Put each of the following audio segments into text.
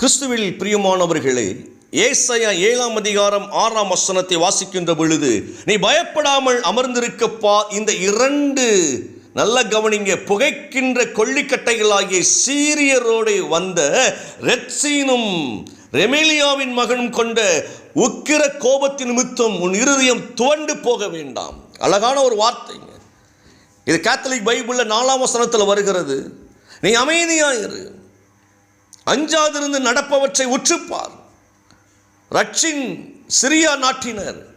கிறிஸ்துவில் பிரியமானவர்களே ஏசையா ஏழாம் அதிகாரம் ஆறாம் வசனத்தை வாசிக்கின்ற பொழுது நீ பயப்படாமல் அமர்ந்திருக்கப்பா. இந்த இரண்டு நல்ல கவனிங்க புகைக்கின்ற கொள்ளிக்கட்டைகளாகிய சீரியரோடு வந்த ரெட்சீனும் ரெமேலியாவின் மகனும் கொண்ட உக்கிர கோபத்தின் நிமித்தம் உன் இருதயம் துவண்டு போக வேண்டாம். அழகான ஒரு வார்த்தைங்க. இது கேத்தலிக் பைபிளில் நாலாம் வசனத்தில் வருகிறது. நீ அமைதியாயிரு. அஞ்சாதிருந்து நடப்பவற்றை உற்றுப்பார். ரட்சின் சிரியா நாட்டினர்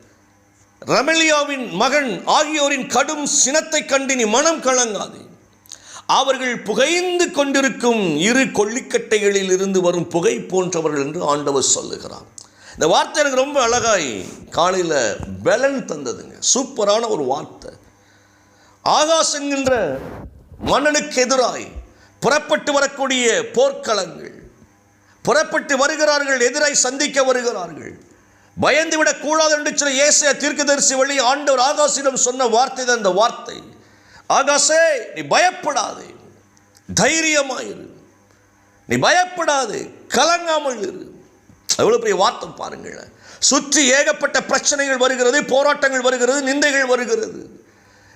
ரமலியாவின் மகன் ஆகியோரின் கடும் சினத்தை கண்டு நீ மனம் கலங்காதே. அவர்கள் புகைந்து கொண்டிருக்கும் இரு கொள்ளிக்கட்டைகளில் இருந்து வரும் புகை போன்றவர்கள் என்று ஆண்டவர் சொல்லுகிறார். இந்த வார்த்தை எனக்கு ரொம்ப அழகாய் காலையில் பெலன் தந்ததுங்க. சூப்பரான ஒரு வார்த்தை. ஆகாசங்கின்ற மன்னனுக்கு எதிராய் புறப்பட்டு வரக்கூடிய போர்க்களங்கள் புறப்பட்டு வருகிறார்கள் எதிராய் சந்திக்க வருகிறார்கள். பயந்து விடக்கூடாது என்று சில ஏசைய தீர்க்கதரிசி வழி ஆண்டவர் ஆகாசிடம் சொன்ன வார்த்தை தான் இந்த வார்த்தை. ஆகாசே நீ பயப்படாதே. தைரியமாயிரு நீ பயப்படாது. கலங்காமல் இரு. எவ்வளவு பெரிய வார்த்தை பாருங்கள் சுற்றி ஏகப்பட்ட பிரச்சனைகள் வருகிறது போராட்டங்கள் வருகிறது நிந்தைகள் வருகிறது.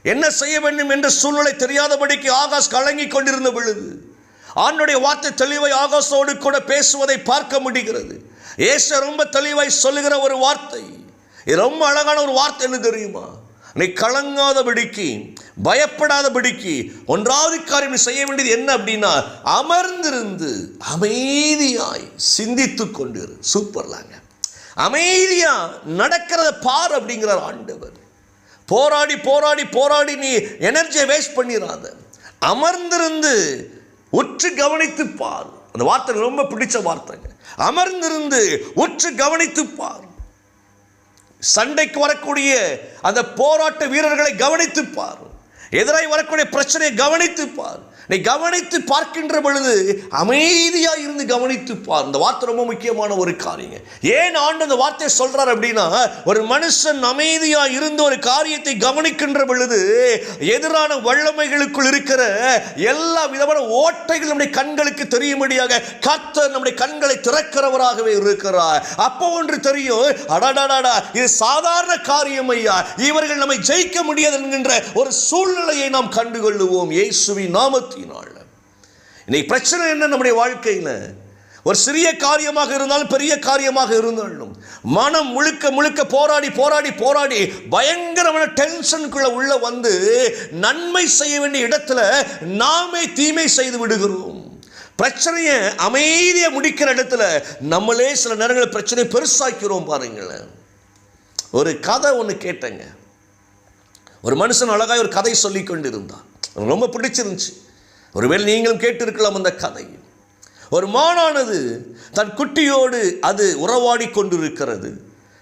என்ன செய்ய வேண்டும் என்ற சூழ்நிலை தெரியாதபடிக்கு ஆகாஷ் கலங்கி கொண்டிருந்த பொழுது ஆண்டுடைய வார்த்தை தெளிவாய் ஆகாஷோடு கூட பேசுவதை பார்க்க முடிகிறது. ஏச ரொம்ப தெளிவாய் சொல்லுகிற ஒரு வார்த்தை. இது ரொம்ப அழகான ஒரு வார்த்தை என்ன தெரியுமா? நீ கலங்காதபடிக்கு பயப்படாதபடிக்கு ஒன்றாவது காரியம் நீ செய்ய வேண்டியது என்ன அப்படின்னா அமர்ந்திருந்து அமைதியாய் சிந்தித்து கொண்டிரு. சூப்பர்லாங்க அமைதியா நடக்கிறத பார் அப்படிங்கிறார் ஆண்டவர். போராடி போராடி போராடி நீ எனர்ஜியை வேஸ்ட் பண்ணிடாத அமர்ந்திருந்து உற்று கவனித்து பார். அந்த வார்த்தை ரொம்ப பிடிச்ச வார்த்தைங்க. அமர்ந்திருந்து உற்று கவனித்து பார். சண்டைக்கு வரக்கூடிய அந்த போராட்ட வீரர்களை கவனித்து பார். எதிராய் வரக்கூடிய பிரச்சனையை கவனித்து பார். நீ கவனித்து பார்க்கின்ற பொழுது அமைதியாக இருந்து கவனித்து பார். இந்த வார்த்தை ரொம்ப முக்கியமான ஒரு காரியங்க. ஏன் ஆண்டு அந்த வார்த்தையை சொல்றார் அப்படின்னா ஒரு மனுஷன் அமைதியாக இருந்து ஒரு காரியத்தை கவனிக்கின்ற பொழுது எதிரான வல்லமைகளுக்குள் இருக்கிற எல்லா விதமான ஓட்டைகள் நம்முடைய கண்களுக்கு தெரியும்படியாக கத்த நம்முடைய கண்களை திறக்கிறவராகவே இருக்கிறார். அப்போ ஒன்று தெரியும் அடாடாடாடா இது சாதாரண காரியம் ஐயா. இவர்கள் நம்மை ஜெயிக்க முடியாது என்கின்ற ஒரு சூழ்நிலையை நாம் கண்டுகொள்ளுவோம் இயேசுவின் நாமத்தினால். இன்னைக்கு பிரச்சனை என்ன நம்முடைய வாழ்க்கையில்? ஒரு சிறிய காரியமாக இருந்தாலும் பெரிய காரியமாக இருந்தாலும் மனம் முழுக்க முழுக்க போராடி போராடி போராடி பயங்கரமான டென்ஷனுக்குள்ள உள்ள வந்து நன்மை செய்ய வேண்டிய இடத்துல நாமே தீமை செய்து விடுகிறோம். பிரச்சனையை அமைதியை முடிக்கிற இடத்துல நம்மளே சில நேரங்களில் பிரச்சனையை பெருசாக்கிறோம் பாருங்களேன். ஒரு கதை ஒன்று கேட்டேங்க. ஒரு மனுஷன் அழகாய் ஒரு கதை சொல்லி கொண்டிருந்தான். எனக்கு ரொம்ப பிடிச்சிருந்துச்சு. ஒருவேளை நீங்களும் கேட்டிருக்கலாம் அந்த கதை. ஒரு மானானது தன் குட்டியோடு அது உறவாடி கொண்டிருக்கிறது.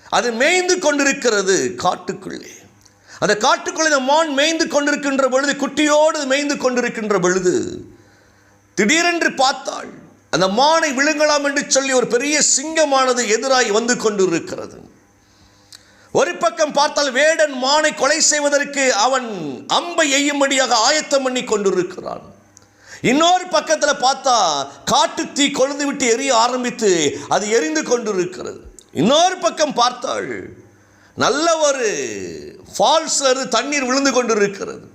அது மேய்ந்து கொண்டிருக்கிறது காட்டுக்குள்ளே. அந்த காட்டுக்குள்ளே இந்த மான் மேய்ந்து கொண்டிருக்கின்ற பொழுது குட்டியோடு மேய்ந்து கொண்டிருக்கின்ற பொழுது திடீரென்று பார்த்தாள் அந்த மானை விழுங்கலாம் என்று சொல்லி ஒரு பெரிய சிங்கமானது எதிராய் வந்து கொண்டிருக்கிறது. ஒரு பக்கம் பார்த்தால் வேடன் மானை கொலை செய்வதற்கு அவன் அம்பை எய்யும்படியாக ஆயத்தம் பண்ணி கொண்டிருக்கிறான். இன்னொரு பக்கத்தில் பார்த்தா காட்டு தீ கொழுந்து விட்டு எரிய ஆரம்பித்து அது எரிந்து கொண்டிருக்கிறது. இன்னொரு பக்கம் பார்த்தாள் நல்ல ஒரு ஃபால்ஸ் தண்ணீர் விழுந்து கொண்டிருக்கிறது.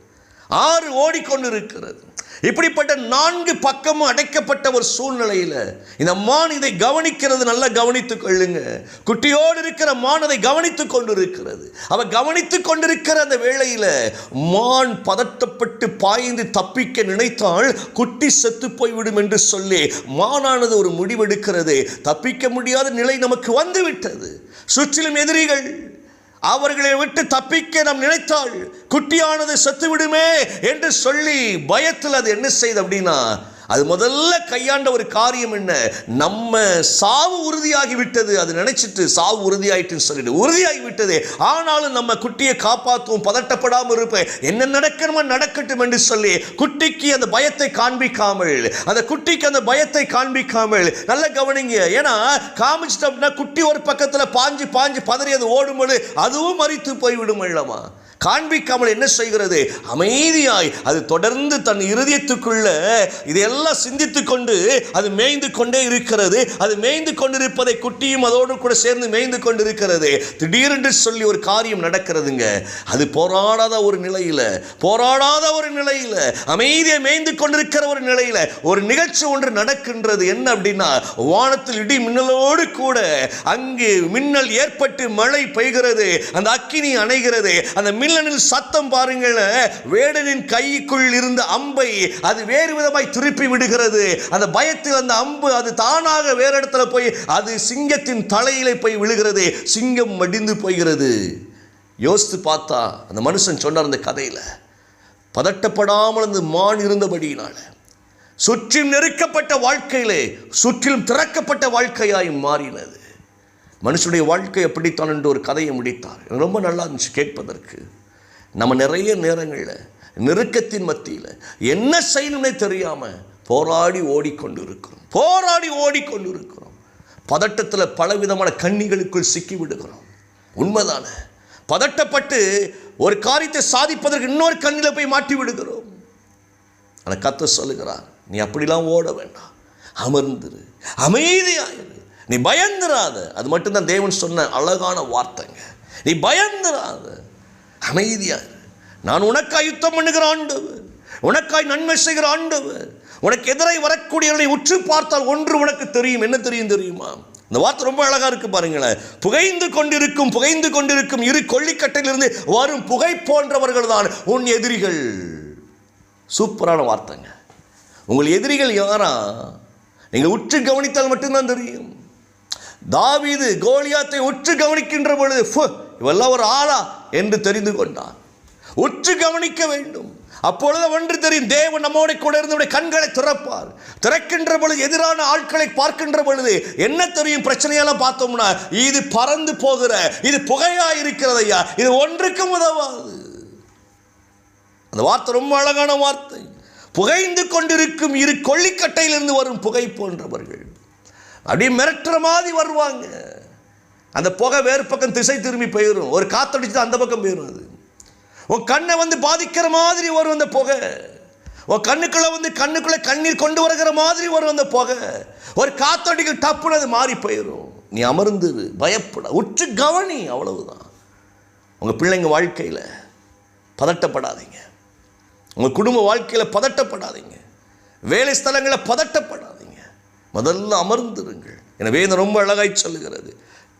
ஆறு ஓடிக்கொண்டிருக்கிறது. இப்படிப்பட்ட நான்கு பக்கமும் அடைக்கப்பட்ட ஒரு சூழ்நிலையில் இந்த மான் இதை கவனிக்கிறது நல்லா கவனித்துக் கொள்ளுங்க. குட்டியோடு இருக்கிற மான் அதை கவனித்துக் கொண்டிருக்கிறது. அவ கவனித்துக் கொண்டிருக்கிற அந்த வேளையில் மான் பதட்டப்பட்டு பாய்ந்து தப்பிக்க நினைத்தால் குட்டி செத்து போய்விடும் என்று சொல்லி மானானது ஒரு முடிவெடுக்கிறது. தப்பிக்க முடியாத நிலை நமக்கு வந்துவிட்டது. சுற்றிலும் எதிரிகள் அவர்களை விட்டு தப்பிக்க நாம் நினைத்தால் குட்டியானது செத்துவிடுமே என்று சொல்லி பயத்தில் அது என்ன செய்து அப்படின்னா அது முதல்ல கையாண்ட ஒரு காரியம் என்ன? நம்ம சாவு உறுதியாகி விட்டது அது நினைச்சிட்டு சாவு உறுதியாயிட்டுன்னு சொல்லிட்டு உறுதியாகி விட்டது ஆனாலும் நம்ம குட்டியை காப்பாற்றுவோம் பதட்டப்படாமல் இருப்பேன். என்ன நடக்கணுமோ நடக்கட்டும் என்று சொல்லி குட்டிக்கு அந்த பயத்தை காண்பிக்காமல் அந்த குட்டிக்கு அந்த பயத்தை காண்பிக்காமல் நல்ல கவனிங்க. ஏன்னா காமிச்சிட்டோம்னா குட்டி ஒரு பக்கத்தில் பாஞ்சு பாஞ்சு பதறி அது ஓடும்போது அதுவும் மறித்து போய்விடும் அல்லவா காண்பிக்காமல் என்ன செய்கிறது? அமைதியாய் அது தொடர்ந்து தன் இருதயத்துக்குள்ள இதையெல்லாம் சிந்தித்து கொண்டு அது மேய்ந்து கொண்டே இருக்கிறது. அது மேய்ந்து கொண்டிருப்பதை குட்டியும் அதோடு கூட சேர்ந்து மேய்ந்து கொண்டிருக்கிறது. திடீரென்று சொல்லி ஒரு காரியம் நடக்கிறதுங்க. அது போராடாத ஒரு நிலையில் போராடாத ஒரு நிலையில் அமைதியை மேய்ந்து கொண்டிருக்கிற ஒரு நிலையில் ஒரு நிகழ்ச்சி ஒன்று நடக்கின்றது. என்ன அப்படின்னா வானத்தில் இடி மின்னலோடு கூட அங்கு மின்னல் ஏற்பட்டு மழை பெய்கிறது. அந்த அக்கினி அணைகிறது. அந்த மின் வில்லனின் சத்தம் பாருங்கள். வேடனின் கைக்குள் இருந்த அம்பை அது வேறு விதமாய் திருப்பி விடுகிறது. அந்த பயத்தில் அந்த அம்பு அது தானாக வேறு இடத்துல போய் அது சிங்கத்தின் தலையிலே போய் விழுகிறது. சிங்கம் மடிந்து போகிறது. யோசித்து பார்த்தா அந்த மனுஷன் சொன்னார் அந்த கதையில் பதட்டப்படாமல் அந்த மான் இருந்தபடியினால சுற்றிலும் நெருக்கப்பட்ட வாழ்க்கையிலே சுற்றிலும் திறக்கப்பட்ட வாழ்க்கையாய் மாறினது. மனுஷனுடைய வாழ்க்கை எப்படித்தான் என்று ஒரு கதையை முடித்தார். எனக்கு ரொம்ப நல்லா இருந்துச்சு கேட்பதற்கு. நம்ம நிறைய நேரங்களில் நெருக்கத்தின் மத்தியில் என்ன செய்யணும்னே தெரியாமல் போராடி ஓடிக்கொண்டு இருக்கிறோம் போராடி ஓடிக்கொண்டு இருக்கிறோம் பதட்டத்தில் பலவிதமான கண்ணிகளுக்குள் சிக்கி விடுகிறோம் உண்மைதானே. பதட்டப்பட்டு ஒரு காரியத்தை சாதிப்பதற்கு இன்னொரு கண்ணில் போய் மாட்டி விடுகிறோம் ஆனால் கத்த சொல்லுகிறார் நீ அப்படிலாம் ஓட வேண்டாம். அமர்ந்துரு. அமைதியாயிரு. நீ பயந்துராத. அது மட்டும்தான் தேவன் சொன்ன அழகான வார்த்தைங்க. நீ பயந்துராத. அமைதியாக நான் உனக்காய் யுத்தம் பண்ணுகிற ஆண்டவர் உனக்காய் நன்மை செய்கிற ஆண்டவர் உனக்கு எதிரை வரக்கூடியவர்களை உற்று பார்த்தால் ஒன்று உனக்கு தெரியும். என்ன தெரியும் தெரியுமா? இந்த வார்த்தை ரொம்ப அழகாக இருக்கு பாருங்களேன். புகைந்து கொண்டிருக்கும் புகைந்து கொண்டிருக்கும் இரு கொல்லிக்கட்டையிலிருந்து வரும் புகை போன்றவர்கள் தான் உன் எதிரிகள். சூப்பரான வார்த்தைங்க. உங்கள் எதிரிகள் யாரா? நீங்கள் உற்று கவனித்தால் மட்டும்தான் தெரியும். தாவீது கோலியாத்தை உற்று கவனிக்கின்ற பொழுது "ஃபு, இவெல்லாம் ஒரு ஆளா என்று தெரிந்து கொண்டான். உற்று கவனிக்க வேண்டும். அப்பொழுது ஒன்று தெரியும் தேவன் நம்மோட கூட இருந்து கண்களை திறப்பார். திறக்கின்ற பொழுது எதிரான ஆட்களை பார்க்கின்ற பொழுது என்ன தெரியும்? பிரச்சனையெல்லாம் பார்த்தோம்னா இது பறந்து போகிற இது புகையா இருக்கிறதையா இது ஒன்றுக்கும் உதவாது. அந்த வார்த்தை ரொம்ப அழகான வார்த்தை. புகைந்து கொண்டிருக்கும் இரு கொல்லிக்கட்டையிலிருந்து வரும் புகை போன்றவர்கள். அப்படியே மிரட்டுற மாதிரி வருவாங்க. அந்த புகை வேறு பக்கம் திசை திரும்பி போயிடும் ஒரு காத்தடிச்சு அந்த பக்கம் போயிடும் அது. உன் கண்ணை வந்து பாதிக்கிற மாதிரி வரும் அந்த புகை. உன் கண்ணுக்குள்ளே வந்து கண்ணுக்குள்ளே கண்ணீர் கொண்டு வருகிற மாதிரி வரும் அந்த புகை. ஒரு காத்தடிக்கு டப்புன்னு அது மாறி போயிடும் நீ அமர்ந்துரு பயப்பட உற்று கவனி அவ்வளவுதான். உங்கள் பிள்ளைங்க வாழ்க்கையில் பதட்டப்படாதீங்க. உங்கள் குடும்ப வாழ்க்கையில் பதட்டப்படாதீங்க. வேலை ஸ்தலங்களில் பதட்டப்படாதீங்க. முதல்ல அமர்ந்துருங்கள். எனவே இந்த ரொம்ப அழகாய் சொல்லுகிறது.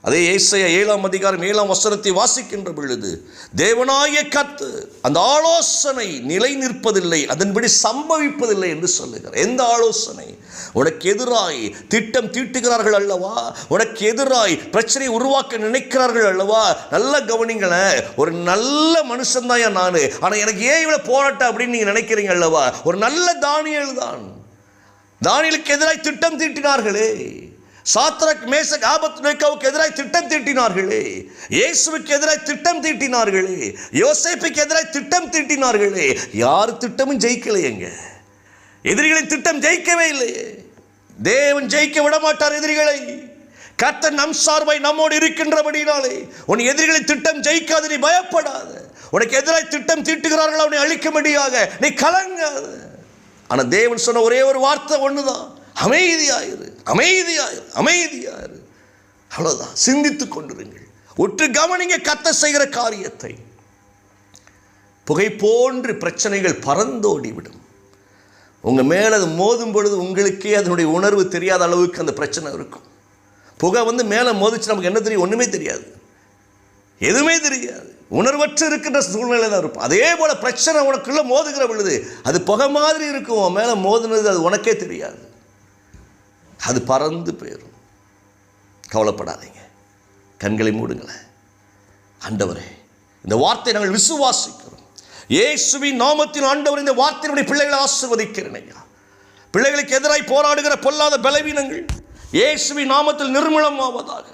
அதே ஏசைய ஏழாம் அதிகாரம் ஏழாம் வசனத்தை வாசிக்கின்ற பொழுது தேவனாய கத்து அந்த ஆலோசனை நிலை நிற்பதில்லை அதன்படி சம்பவிப்பதில்லை என்று சொல்லுகிறார். எந்த ஆலோசனை? உனக்கு எதிராய் திட்டம் தீட்டுகிறார்கள் அல்லவா? உனக்கு எதிராய் பிரச்சனையை உருவாக்க நினைக்கிறார்கள் அல்லவா? நல்ல கவனிங்களேன் ஒரு நல்ல மனுஷன்தான் நான். ஆனால் எனக்கு ஏன் இவ்வளோ போராட்டம் அப்படின்னு நீங்கள் நினைக்கிறீங்க அல்லவா? ஒரு நல்ல தானியல் தான். தானியலுக்கு எதிராக திட்டம் தீட்டினார்களே. சாத்ரக் மேசக் ஆபத் நோய்க்காவுக்கு எதிராய் திட்டம் தீட்டினார்களே. இயேசுவுக்கு எதிராய் திட்டம் தீட்டினார்களே. யோசேப்புக்கு எதிராய் திட்டம் தீட்டினார்களே. யார் திட்டமும் ஜெயிக்கலையேங்க எதிரிகளின் திட்டம் ஜெயிக்கவே இல்லையே. தேவன் ஜெயிக்க விட மாட்டார் எதிரிகளை. கர்த்தர் நம் சார்பாய் நம்மோடு இருக்கின்றபடினாலே உன் எதிரிகளின் திட்டம் ஜெயிக்காது நீ பயப்படாத. உனக்கு எதிராய் திட்டம் தீட்டுகிறார்கள் அவனை அழிக்கும்படியாக நீ கலங்காது. ஆனால் தேவன் சொன்ன ஒரே ஒரு வார்த்தை ஒன்று தான் அமைதியாயிரு. அமைதியாயிரு அமைதியாயிரு அவ்வளோதான் சிந்தித்து கொண்டிருங்கள். உற்று கவனிங்க கத்த செய்கிற காரியத்தை. புகை போன்று பிரச்சனைகள் பறந்தோடிவிடும். உங்க மேலே அது மோதும் பொழுது உங்களுக்கே அதனுடைய உணர்வு தெரியாத அளவுக்கு அந்த பிரச்சனை இருக்கும். புகை வந்து மேலே மோதிச்சு நமக்கு என்ன தெரியும்? ஒன்றுமே தெரியாது. எதுவுமே தெரியாது. உணர்வற்று இருக்கின்ற சூழ்நிலை தான் இருக்கும் அதே போல பிரச்சனை உனக்குள்ளே மோதுகிற பொழுது அது புகை மாதிரி இருக்கும். உன் மேலே மோதுனது அது உனக்கே தெரியாது. அது பறந்து போயிடும். கவலைப்படாதீங்க. கண்களை மூடுங்களேன். ஆண்டவரே இந்த வார்த்தை நாங்கள் விசுவாசிக்கிறோம். இயேசுவின் நாமத்தின் ஆண்டவர் இந்த வார்த்தையினுடைய பிள்ளைகளை ஆசிர்வதிக்கிறேன் ஐயா. பிள்ளைகளுக்கு எதிராக போராடுகிற பொல்லாத பலவீனங்கள் இயேசுவின் நாமத்தில் நிர்மூலமாவதாக.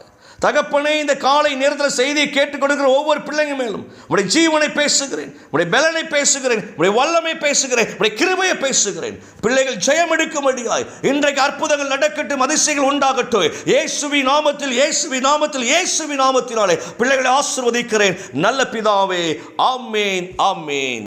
தகப்பனே இந்த காலை நேரத்தில் செய்தியை கேட்டுக் கொடுக்கிற ஒவ்வொரு பிள்ளைங்க மேலும் உடைய ஜீவனை பேசுகிறேன் உடைய பலனை பேசுகிறேன் உடைய வல்லமை பேசுகிறேன் உடைய கிருமையை பேசுகிறேன். பிள்ளைகள் ஜெயம் எடுக்கும்படியாய் இன்றைக்கு அற்புதங்கள் நடக்கட்டும் அதிசயங்கள் உண்டாகட்டும். இயேசுவி நாமத்தில் இயேசுவி நாமத்தில் இயேசுவி நாமத்தினாலே பிள்ளைகளை ஆசிர்வதிக்கிறேன். நல்ல பிதாவே ஆமேன் ஆமேன்.